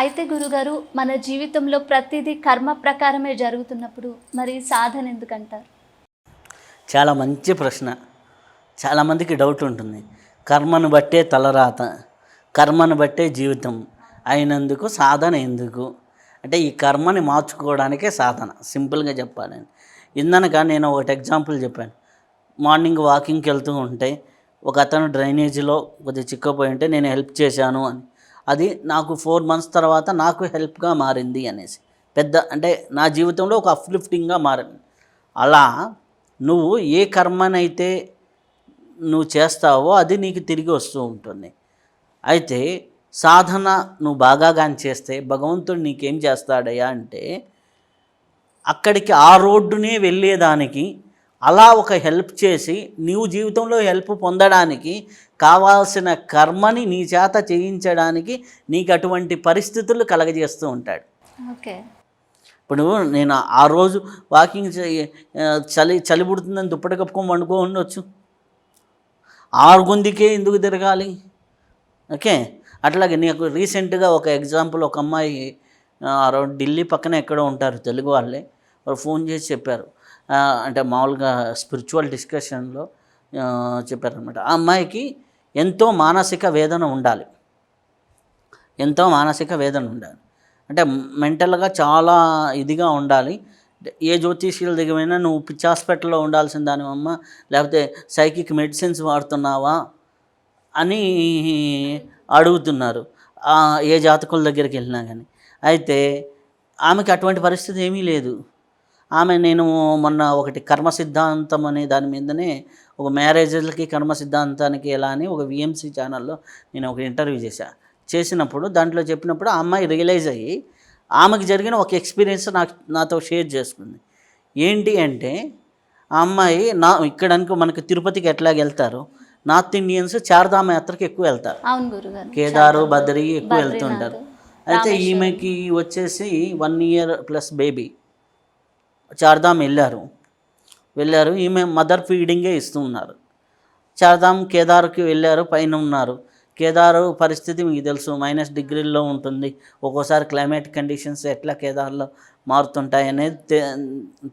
అయితే గురుగారు మన జీవితంలో ప్రతిదీ కర్మ ప్రకారమే జరుగుతున్నప్పుడు మరి సాధన ఎందుకంటారు? చాలా మంచి ప్రశ్న. చాలామందికి డౌట్ ఉంటుంది. కర్మను బట్టే తలరాత. కర్మను బట్టే జీవితం. అయినందుకు సాధన ఎందుకు? అంటే ఈ కర్మని మార్చుకోవడానికే సాధన. సింపుల్గా చెప్పాలని ఇందనక నేను ఒకటి ఎగ్జాంపుల్ చెప్పాను. మార్నింగ్ వాకింగ్కి వెళ్తూ ఉంటే ఒక అతను డ్రైనేజీలో కొద్దిగా చిక్కపోయి ఉంటే నేను హెల్ప్ చేశాను అని. అది నాకు ఫోర్ మంత్స్ తర్వాత నాకు హెల్ప్గా మారింది అనేసి. పెద్ద అంటే నా జీవితంలో ఒక అప్లిఫ్టింగ్గా మారింది. అలా నువ్వు ఏ కర్మనైతే నువ్వు చేస్తావో అది నీకు తిరిగి వస్తూ ఉంటుంది. అయితే సాధన నువ్వు బాగా కానీ చేస్తే భగవంతుడు నీకేం చేస్తాడయ్యా అంటే అక్కడికి ఆ రోడ్డునే వెళ్ళేదానికి అలా ఒక హెల్ప్ చేసి నీవు జీవితంలో హెల్ప్ పొందడానికి కావాల్సిన కర్మని నీ చేత చేయించడానికి నీకు అటువంటి పరిస్థితులు కలగజేస్తూ ఉంటాడు. ఓకే. ఇప్పుడు నేను ఆ రోజు వాకింగ్ చలి చలి పుడుతుందని దుప్పటి కప్పుకొని వండుకో ఉండొచ్చు. ఆరుగుందికే ఎందుకు తిరగాలి? ఓకే. అట్లాగే నీకు రీసెంట్గా ఒక ఎగ్జాంపుల్ ఒక అమ్మాయి ఢిల్లీ పక్కన ఎక్కడో ఉంటారు తెలుగు వాళ్ళే. వాళ్ళు ఫోన్ చేసి చెప్పారు. అంటే మామూలుగా స్పిరిచువల్ డిస్కషన్లో చెప్పారనమాట ఆ అమ్మాయికి ఎంతో మానసిక వేదన ఉండాలి. ఎంతో మానసిక వేదన ఉండాలి. అంటే మెంటల్గా చాలా ఇదిగా ఉండాలి. ఏ జ్యోతిష్యుల దగ్గరైనా నువ్వు పిచ్చి హాస్పిటల్లో ఉండాల్సిన దానివమ్మ లేకపోతే సైకిక్ మెడిసిన్స్ వాడుతున్నావా అని అడుగుతున్నారు. ఏ జాతకుల దగ్గరికి వెళ్ళినా కానీ అయితే ఆమెకి అటువంటి పరిస్థితి ఏమీ లేదు. ఆమె నేను మొన్న ఒకటి కర్మ సిద్ధాంతం అనే దాని మీదనే ఒక మ్యారేజ్లకి కర్మ సిద్ధాంతానికి ఎలా అని ఒక విఎంసి ఛానల్లో నేను ఒక ఇంటర్వ్యూ చేశా. చేసినప్పుడు దాంట్లో చెప్పినప్పుడు ఆ అమ్మాయి రియలైజ్ అయ్యి ఆమెకి జరిగిన ఒక ఎక్స్పీరియన్స్ నాకు నాతో షేర్ చేసుకుంది. ఏంటి అంటే ఆ అమ్మాయి నా ఇక్కడ మనకి తిరుపతికి ఎట్లాగ వెళ్తారు? నార్త్ ఇండియన్స్ చార్ధామ యాత్రకి ఎక్కువ వెళ్తారు. కేదారు బద్రి ఎక్కువ వెళ్తుంటారు అయితే ఈమెకి వచ్చేసి one year plus baby. Chardham వెళ్ళారు. వెళ్ళారు. ఈమె మదర్ ఫీడింగే ఇస్తూ ఉన్నారు చార్ధామ్ కేదార్కి వెళ్ళారు. పైన ఉన్నారు. కేదారు పరిస్థితి మీకు తెలుసు. మైనస్ డిగ్రీల్లో ఉంటుంది. ఒక్కోసారి క్లైమేట్ కండిషన్స్ ఎట్లా కేదార్లో మారుతుంటాయి అనేది తె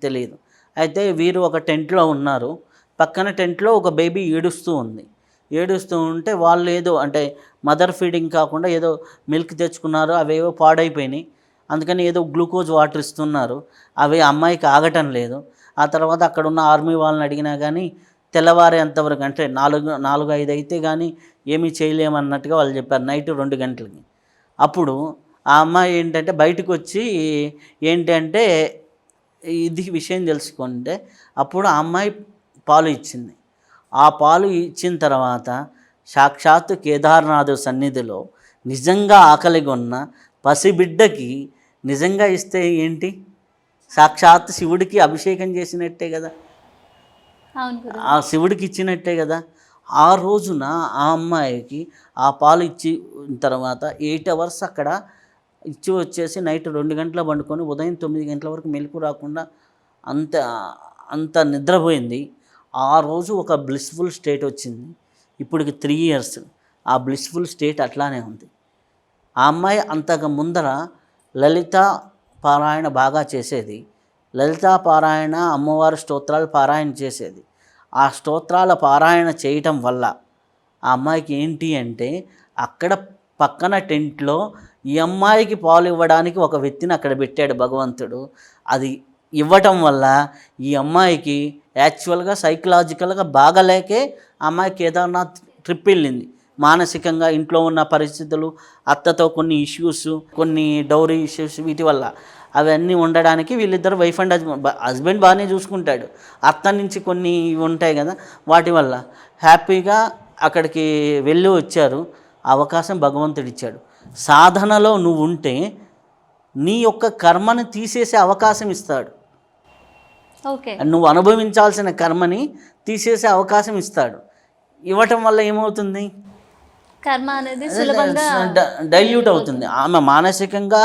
తెలియదు అయితే వీరు ఒక టెంట్లో ఉన్నారు. పక్కన టెంట్లో ఒక బేబీ ఏడుస్తూ ఉంది. ఏడుస్తూ ఉంటే వాళ్ళు ఏదో అంటే మదర్ ఫీడింగ్ కాకుండా ఏదో మిల్క్ తెచ్చుకున్నారు. అవేవో పాడైపోయినాయి. అందుకని ఏదో గ్లూకోజ్ వాటర్ ఇస్తున్నారు. అవి అమ్మాయికి ఆగటం లేదు. ఆ తర్వాత అక్కడ ఉన్న ఆర్మీ వాళ్ళని అడిగినా కానీ తెల్లవారేంతవరకు అంటే నాలుగు నాలుగు ఐదు అయితే కానీ ఏమీ చేయలేమన్నట్టుగా వాళ్ళు చెప్పారు నైట్ రెండు గంటలకి. అప్పుడు ఆ అమ్మాయి ఏంటంటే బయటకు వచ్చి ఏంటంటే ఇది విషయం తెలుసుకుంటే అప్పుడు ఆ అమ్మాయి పాలు ఇచ్చింది. ఆ పాలు ఇచ్చిన తర్వాత సాక్షాత్తు కేదార్నాథ్ సన్నిధిలో నిజంగా ఆకలిగా ఉన్న పసిబిడ్డకి నిజంగా ఇస్తే ఏంటి? సాక్షాత్ శివుడికి అభిషేకం చేసినట్టే కదా. ఆ శివుడికి ఇచ్చినట్టే కదా. ఆ రోజున ఆ అమ్మాయికి ఆ పాలు ఇచ్చి తర్వాత ఎయిట్ అవర్స్ అక్కడ ఇచ్చి వచ్చేసి నైట్ రెండు గంటల పండుకొని ఉదయం తొమ్మిది గంటల వరకు మెలకు రాకుండా అంత అంత నిద్రపోయింది. ఆ రోజు ఒక బ్లిస్ఫుల్ స్టేట్ వచ్చింది. ఇప్పటికి త్రీ ఇయర్స్ ఆ బ్లిస్ఫుల్ స్టేట్ అట్లానే ఉంది. ఆ అమ్మాయి అంతకు ముందర లలిత పారాయణ బాగా చేసేది. లలితా పారాయణ అమ్మవారి స్తోత్రాలు పారాయణ చేసేది. ఆ స్తోత్రాల పారాయణ చేయటం వల్ల ఆ అమ్మాయికి ఏంటి అంటే అక్కడ పక్కన టెంట్లో ఈ అమ్మాయికి పాలు ఇవ్వడానికి ఒక వ్యక్తిని అక్కడ పెట్టాడు భగవంతుడు. అది ఇవ్వటం వల్ల ఈ అమ్మాయికి యాక్చువల్గా సైకలాజికల్గా బాగలేకే అమ్మాయి కేదార్నాథ్ ట్రిప్ వెళ్ళింది. మానసికంగా ఇంట్లో ఉన్న పరిస్థితులు అత్తతో కొన్ని ఇష్యూస్ కొన్ని డౌరీ ఇష్యూస్ వీటి వల్ల అవన్నీ ఉండడానికి వీళ్ళిద్దరు వైఫ్ అండ్ హస్బెండ్ హస్బెండ్ బాగానే చూసుకుంటాడు. అత్త నుంచి కొన్ని ఉంటాయి కదా వాటి వల్ల హ్యాపీగా అక్కడికి వెళ్ళి వచ్చారు. అవకాశం భగవంతుడు ఇచ్చాడు. సాధనలో నువ్వు ఉంటే నీ యొక్క కర్మను తీసేసే అవకాశం ఇస్తాడు. ఓకే. నువ్వు అనుభవించాల్సిన కర్మని తీసేసే అవకాశం ఇస్తాడు. ఇవ్వటం వల్ల ఏమవుతుంది? కర్మ అనేది సులభంగా డైల్యూట్ అవుతుంది. ఆమె మానసికంగా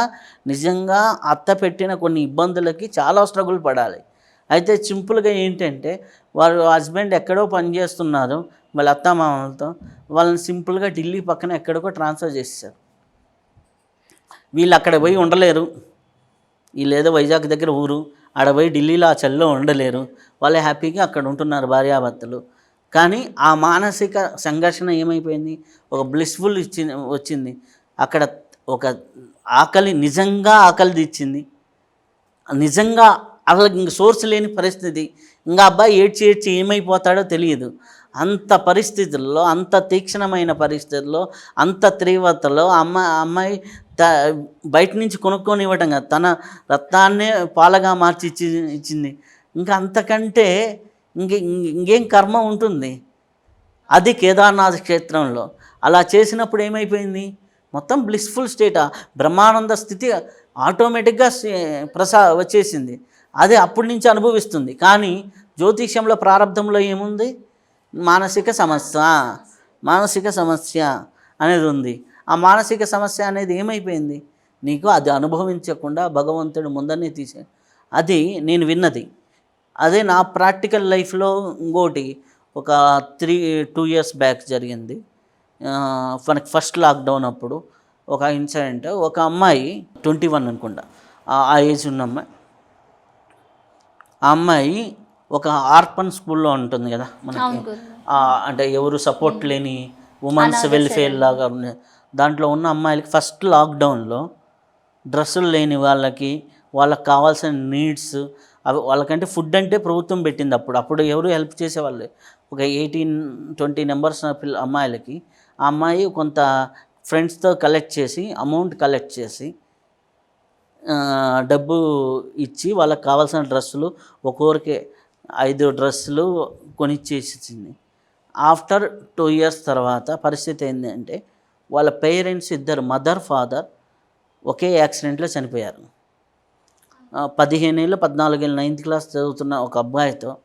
నిజంగా అత్త పెట్టిన కొన్ని ఇబ్బందులకి చాలా స్ట్రగుల్ పడాలి. అయితే సింపుల్గా ఏంటంటే వారు హస్బెండ్ ఎక్కడో పని చేస్తున్నారు వాళ్ళ అత్త మామలతో వాళ్ళని సింపుల్గా ఢిల్లీ పక్కన ఎక్కడికో ట్రాన్స్ఫర్ చేసేసారు. వీళ్ళు అక్కడ పోయి ఉండలేరు. వీళ్ళు ఏదో వైజాగ్ దగ్గర ఊరు ఆడ పోయి ఢిల్లీలో ఆ చలిలో ఉండలేరు. వాళ్ళే హ్యాపీగా అక్కడ ఉంటున్నారు భార్యాభర్తలు. కానీ ఆ మానసిక సంఘర్షణ ఏమైపోయింది? ఒక బ్లిస్ఫుల్ ఇచ్చి వచ్చింది. అక్కడ ఒక ఆకలి నిజంగా ఆకలి తెచ్చింది నిజంగా అసలు ఇంక సోర్స్ లేని పరిస్థితి. ఇంకా అబ్బాయి ఏడ్చి ఏడ్చి ఏమైపోతాడో తెలియదు. అంత పరిస్థితుల్లో అంత తీక్షణమైన పరిస్థితుల్లో అంత తీవ్రతలో అమ్మ అమ్మాయి త బయట నుంచి కొనుక్కొని ఇవ్వటం కాదు. తన రక్తాన్నే పాలగా మార్చి ఇచ్చి ఇచ్చింది. ఇంకా అంతకంటే ఇంకే ఇంకేం కర్మ ఉంటుంది? అది కేదార్నాథ్ క్షేత్రంలో. అలా చేసినప్పుడు ఏమైపోయింది? మొత్తం బ్లిస్ఫుల్ స్టేట్ బ్రహ్మానంద స్థితి ఆటోమేటిక్గా ప్రసా వచ్చేసింది. అది అప్పటి నుంచి అనుభవిస్తుంది. కానీ జ్యోతిష్యంలో ప్రారంభంలో ఏముంది? మానసిక సమస్య. మానసిక సమస్య అనేది ఉంది. ఆ మానసిక సమస్య అనేది ఏమైపోయింది? నీకు అది అనుభవించకుండా భగవంతుడు ముందనే తీసే అది నేను విన్నది. అదే నా ప్రాక్టికల్ లైఫ్లో ఇంకోటి ఒక త్రీ టూ ఇయర్స్ బ్యాక్ జరిగింది. మనకి ఫస్ట్ లాక్డౌన్ అప్పుడు ఒక ఇన్సిడెంట్. ఒక అమ్మాయి ట్వంటీ వన్ అనుకుంటా ఆ- ఏజ్ ఉన్న అమ్మాయి. ఆ అమ్మాయి ఒక ఆర్పన్ స్కూల్లో ఉంటుంది కదా మనకి. అంటే ఎవరు సపోర్ట్ లేని ఉమెన్స్ వెల్ఫేర్ లాగా ఉన్న దాంట్లో ఉన్న అమ్మాయిలకి ఫస్ట్ లాక్డౌన్లో డ్రెస్సులు లేని వాళ్ళకి వాళ్ళకి కావాల్సిన నీడ్స్ అవి వాళ్ళకంటే ఫుడ్ అంటే ప్రభుత్వం పెట్టింది అప్పుడు. అప్పుడు ఎవరు హెల్ప్ చేసేవాళ్ళు? ఒక ఎయిటీన్ ట్వంటీ నెంబర్స్ పిల్ల అమ్మాయిలకి. ఆ అమ్మాయి కొంత ఫ్రెండ్స్తో కలెక్ట్ చేసి అమౌంట్ కలెక్ట్ చేసి డబ్బు ఇచ్చి వాళ్ళకి కావాల్సిన డ్రెస్సులు ఒక్కొక్కరికి ఐదు డ్రెస్సులు కొనిచ్చేసింది. ఆఫ్టర్ టూ ఇయర్స్ తర్వాత పరిస్థితి ఏంటంటే వాళ్ళ పేరెంట్స్ ఇద్దరు మదర్ ఫాదర్ ఒకే యాక్సిడెంట్లో చనిపోయారు. పదిహేనేళ్ళు పద్నాలుగేళ్ళు నైన్త్ క్లాస్ చదువుతున్న ఒక అబ్బాయితో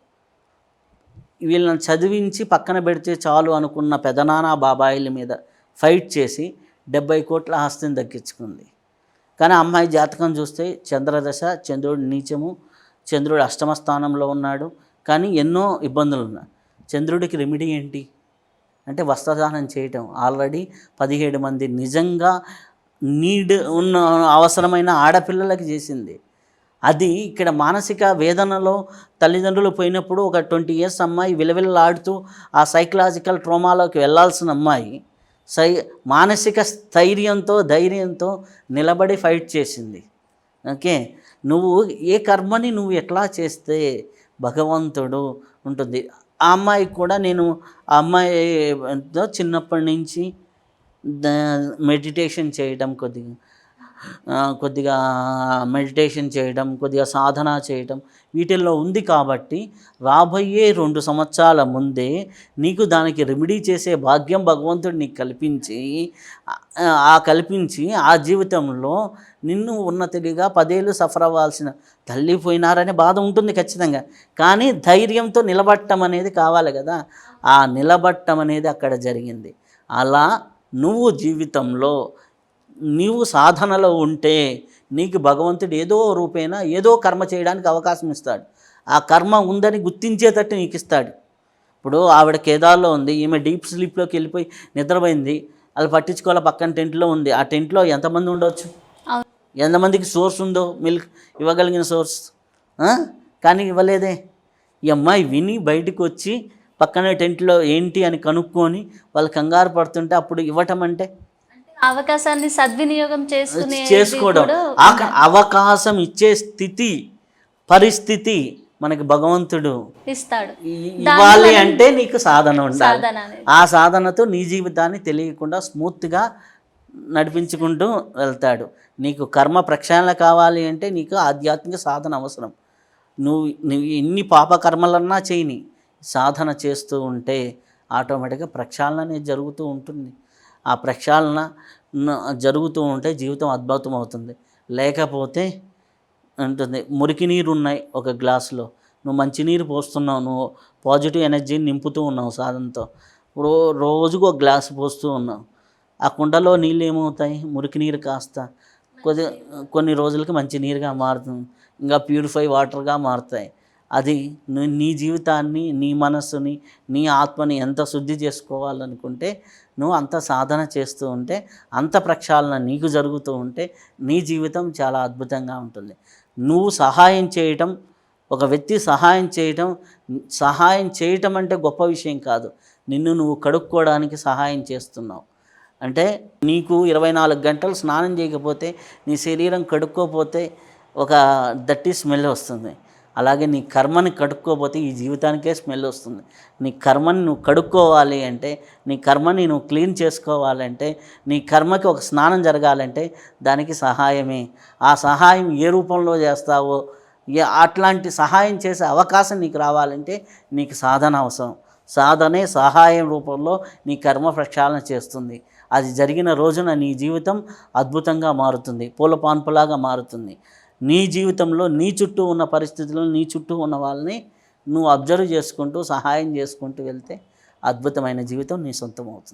వీళ్ళని చదివించి పక్కన పెడితే చాలు అనుకున్న పెదనాన్న బాబాయిల మీద ఫైట్ చేసి డెబ్బై కోట్ల ఆస్తిని దక్కించుకుంది. కానీ అమ్మాయి జాతకం చూస్తే చంద్రదశ చంద్రుడు నీచము చంద్రుడు అష్టమ స్థానంలో ఉన్నాడు. కానీ ఎన్నో ఇబ్బందులు ఉన్నాయి. చంద్రుడికి రెమెడీ ఏంటి? అంటే వస్త్రదానం చేయటం. ఆల్రెడీ పదిహేడు మంది నిజంగా నీడ్ ఉన్న అవసరమైన ఆడపిల్లలకి చేసింది. అది ఇక్కడ మానసిక వేదనలో తల్లిదండ్రులు పోయినప్పుడు ఒక ట్వంటీ ఇయర్స్ అమ్మాయి విలవిల్లాడుతూ ఆ సైకలాజికల్ ట్రోమాలోకి వెళ్ళాల్సిన అమ్మాయి సై మానసిక స్థైర్యంతో ధైర్యంతో నిలబడి ఫైట్ చేసింది. ఓకే? నువ్వు ఏ కర్మని నువ్వు ఎట్లా చేస్తే భగవంతుడు ఉంటుంది? ఆ అమ్మాయికి కూడా నేను ఆ అమ్మాయితో చిన్నప్పటి నుంచి మెడిటేషన్ చేయడం కొద్దిగా కొద్దిగా మెడిటేషన్ చేయడం కొద్దిగా సాధన చేయడం వీటిల్లో ఉంది కాబట్టి రాబోయే రెండు సంవత్సరాల ముందే నీకు దానికి రెమెడీ చేసే భాగ్యం భగవంతుడు నీకు కల్పించి ఆ- కల్పించి ఆ జీవితంలో నిన్ను ఉన్నతిగా పదేళ్ళు సఫర్ అవ్వాల్సిన తల్లి పోయినారనే బాధ ఉంటుంది ఖచ్చితంగా. కానీ ధైర్యంతో నిలబట్టం అనేది కావాలి కదా. ఆ నిలబట్టం అనేది అక్కడ జరిగింది. అలా నువ్వు జీవితంలో నీవు సాధనలో ఉంటే నీకు భగవంతుడు ఏదో రూపేణ ఏదో కర్మ చేయడానికి అవకాశం ఇస్తాడు. ఆ కర్మ ఉందని గుర్తించేటట్టు నీకు ఇస్తాడు. ఇప్పుడు ఆవిడ కేదార్లో ఉంది ఈమె డీప్ స్లీప్లోకి వెళ్ళిపోయి నిద్రపోయింది. అది పట్టించుకోవాలి? పక్కన టెంట్లో ఉంది. ఆ టెంట్లో ఎంతమంది అవును. ఎంతమందికి సోర్స్ ఉందో? మిల్క్ ఇవ్వగలిగిన సోర్స్? కానీ ఇవ్వలేదే. ఈ అమ్మాయి విని బయటకు వచ్చి పక్కన టెంట్లో ఏంటి అని కనుక్కొని వాళ్ళు కంగారు పడుతుంటే అప్పుడు ఇవ్వటం అంటే అవకాశాన్ని సద్వినియోగం చేసుకునే చేసుకోవడం. అవకాశం ఇచ్చే స్థితి పరిస్థితి మనకి భగవంతుడు ఇస్తాడు. ఇవ్వాలి అంటే నీకు సాధన ఉండాలి. ఆ సాధనతో నీ జీవితాన్ని తెలియకుండా స్మూత్గా నడిపించుకుంటూ వెళ్తాడు. నీకు కర్మ ప్రక్షాళన కావాలి అంటే నీకు ఆధ్యాత్మిక సాధన అవసరం. నువ్వు నువ్వు ఎన్ని పాప కర్మలన్నా చేయని సాధన చేస్తూ ఉంటే ఆటోమేటిక్గా ప్రక్షాళన అనేది జరుగుతూ ఉంటుంది. ఆ ప్రక్షాళన జరుగుతూ ఉంటే జీవితం అద్భుతం అవుతుంది. లేకపోతే ఉంటుంది. మురికి నీరు ఉన్నాయి ఒక గ్లాసులో. నువ్వు మంచినీరు పోస్తున్నావు. నువ్వు పాజిటివ్ ఎనర్జీని నింపుతూ ఉన్నావు సాధనతో. రో రోజుకు ఒక గ్లాసు పోస్తూ ఉన్నావు. ఆ కుండలో నీళ్ళు ఏమవుతాయి? మురికి నీరు కాస్త. కొద్ది కొన్ని రోజులకి మంచి నీరుగా మారుతుంది. ఇంకా ప్యూరిఫై వాటర్గా మారుతాయి. అది ను- నీ జీవితాన్ని నీ మనస్సుని నీ ఆత్మని ఎంత శుద్ధి చేసుకోవాలనుకుంటే నువ్వు అంత సాధన చేస్తూ ఉంటే అంత ప్రక్షాళన నీకు జరుగుతూ ఉంటే నీ జీవితం చాలా అద్భుతంగా ఉంటుంది. నువ్వు సహాయం చేయటం ఒక వ్యక్తి సహాయం చేయటం సహాయం చేయటం అంటే గొప్ప విషయం కాదు. నిన్ను నువ్వు కడుక్కోవడానికి సహాయం చేస్తున్నావు. అంటే నీకు ఇరవై నాలుగు గంటలు స్నానం చేయకపోతే నీ శరీరం కడుక్కోపోతే ఒక దట్టి స్మెల్ వస్తుంది. అలాగే నీ కర్మని కడుక్కోపోతే ఈ జీవితానికే స్మెల్ వస్తుంది. నీ కర్మని నువ్వు కడుక్కోవాలి అంటే నీ కర్మని నువ్వు క్లీన్ చేసుకోవాలంటే నీ కర్మకి ఒక స్నానం జరగాలంటే దానికి సహాయమే. ఆ సహాయం ఏ రూపంలో చేస్తావో ఏ అట్లాంటి సహాయం చేసే అవకాశం నీకు రావాలంటే నీకు సాధన అవసరం. సాధనే సహాయం రూపంలో నీ కర్మ ప్రక్షాళన చేస్తుంది. అది జరిగిన రోజున నీ జీవితం అద్భుతంగా మారుతుంది. పూల పాన్పులాగా మారుతుంది. నీ జీవితంలో నీ చుట్టూ ఉన్న పరిస్థితుల్లో నీ చుట్టూ ఉన్న వాళ్ళని నువ్వు అబ్జర్వ్ చేసుకుంటూ సహాయం చేసుకుంటూ వెళ్తే అద్భుతమైన జీవితం నీ సొంతం అవుతుంది.